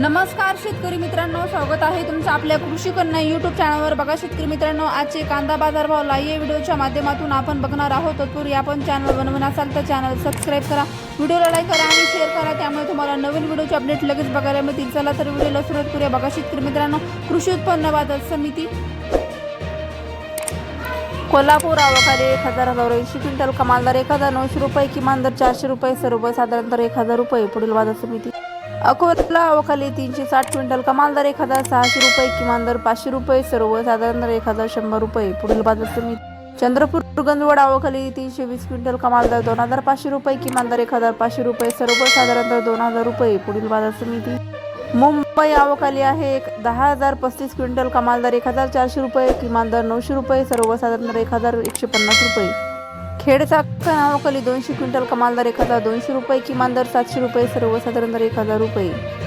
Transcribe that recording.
नमस्कार शेतकरी मित्रांनो स्वागत आहे तुमचं आपल्या कृषी कन्या युट्यूब चॅनलवर बघा शेतकरी मित्रांनो आजचे कांदा बाजार भाव व्हिडिओच्या माध्यमातून आपण बघणार आहोत. तत्पूर्वी आपण चॅनल बनवून असाल तर चॅनल सबस्क्राईब करा. व्हिडिओला लाईक करा आणि शेअर करा. त्यामुळे तुम्हाला नवीन व्हिडिओचे अपडेट लगेच बघायला मिळतील. चला तर व्हिडिओला सुरुवात करूया. बघा शेतकरी मित्रांनो कृषी उत्पन्न बाजार समिती कोल्हापूर आवकाले एक हजार हजार ऐंशी क्विंटल कमालदार एक हजार नऊशे रुपये किमान दर चारशे रुपये सर्व साधारण दर एक हजार रुपये पुढील बाजार समिती. अकोला अवखाली तीनशे साठ क्विंटल कमाल दर एक हजार सहाशे रुपये किमान दर पाचशे रुपये सर्वसाधारण दर एक हजार शंभर रुपये. पुढील बाजार समिती चंद्रपूर गंजवड अवखाली तीनशे वीस क्विंटल कमाल दर दोन हजार पाचशे रुपये किमान दर एक हजार पाचशे रुपये सर्वसाधारण दर दोन हजार रुपये. पुढील बाजार समिती मुंबई अवकाली आहे एक दहा हजार पस्तीस क्विंटल कमाल दर एक हजार चारशे रुपये किमान दर नऊशे रुपये सर्वसाधारण दर एक हजार एकशे पन्नास रुपये. खेडचा नावाखाली दोनशे क्विंटल कमाल दर एक हजार दोनशे रुपये किमान दर सातशे रुपये सर्वसाधारण दर एक हजार रुपये.